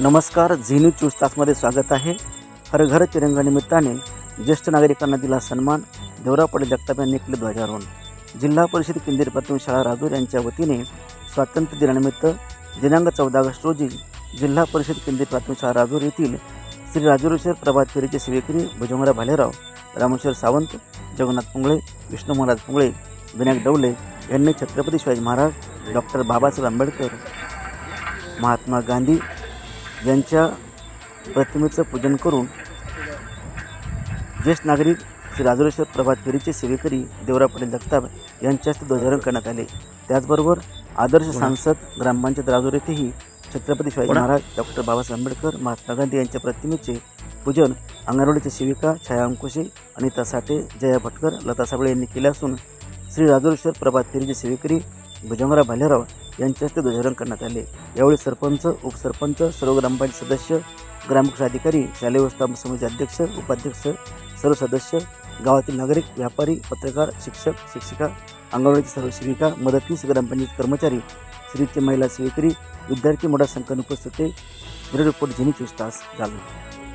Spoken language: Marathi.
नमस्कार झेनी चोवीस तासमध्ये स्वागत आहे. हर घर तिरंगानिमित्ताने ज्येष्ठ नागरिकांना दिला सन्मान देवरापडे जगताप यांनी केले ध्वजारोहण. जिल्हा परिषद केंद्रीय प्राथमिक शाळा राजूर यांच्या वतीने स्वातंत्र्य दिनानिमित्त दिनांक चौदा ऑगस्ट रोजी जिल्हा परिषद केंद्रीय प्राथमिक शाळा राजूर येथील श्री राजूरेश्वर प्रभात फेरीचे सेवेकरी भुजंगराव भालेराव रामेश्वर सावंत जगन्नाथ पुंगळे विष्णू महाराज पुंगळे विनायक डवले यांनी छत्रपती शिवाजी महाराज डॉक्टर बाबासाहेब आंबेडकर महात्मा गांधी यांच्या प्रतिमेचं पूजन करून ज्येष्ठ नागरिक श्री राजुरेश्वर प्रभात फेरीचे सेवेकरी देवराव पाटील जगताप यांच्या हस्ते ध्वजारोहण करण्यात आले. त्याचबरोबर आदर्श सांसद ग्रामपंचायत राजूर येथेही छत्रपती शिवाजी महाराज डॉक्टर बाबासाहेब आंबेडकर महात्मा गांधी यांच्या प्रतिमेचे पूजन अंगणवाडीच्या सेविका छाया अंकुशे अनिता साठे जया भटकर लता साबळे यांनी केले असून श्री राजुरेश्वर प्रभात फेरीचे सेवेकरी भुजंगराव भालेराव यांच्या हस्ते ध्वजारोहण करण्यात आले. यावेळी सरपंच उपसरपंच सर्व ग्रामपंचायत सदस्य ग्रामविकास अधिकारी शालेय व्यवस्थापन समिती अध्यक्ष उपाध्यक्ष सर्व सदस्य गावातील नागरिक व्यापारी पत्रकार शिक्षक शिक्षिका अंगणवाडीची सर्व सेविका मदतनीस ग्रामपंचायत कर्मचारी स्त्रीचे महिला सेविकरी विद्यार्थी मोठ्या संख्येने उपस्थित होते. रिपोर्ट झेनी चोवीस तास जालना.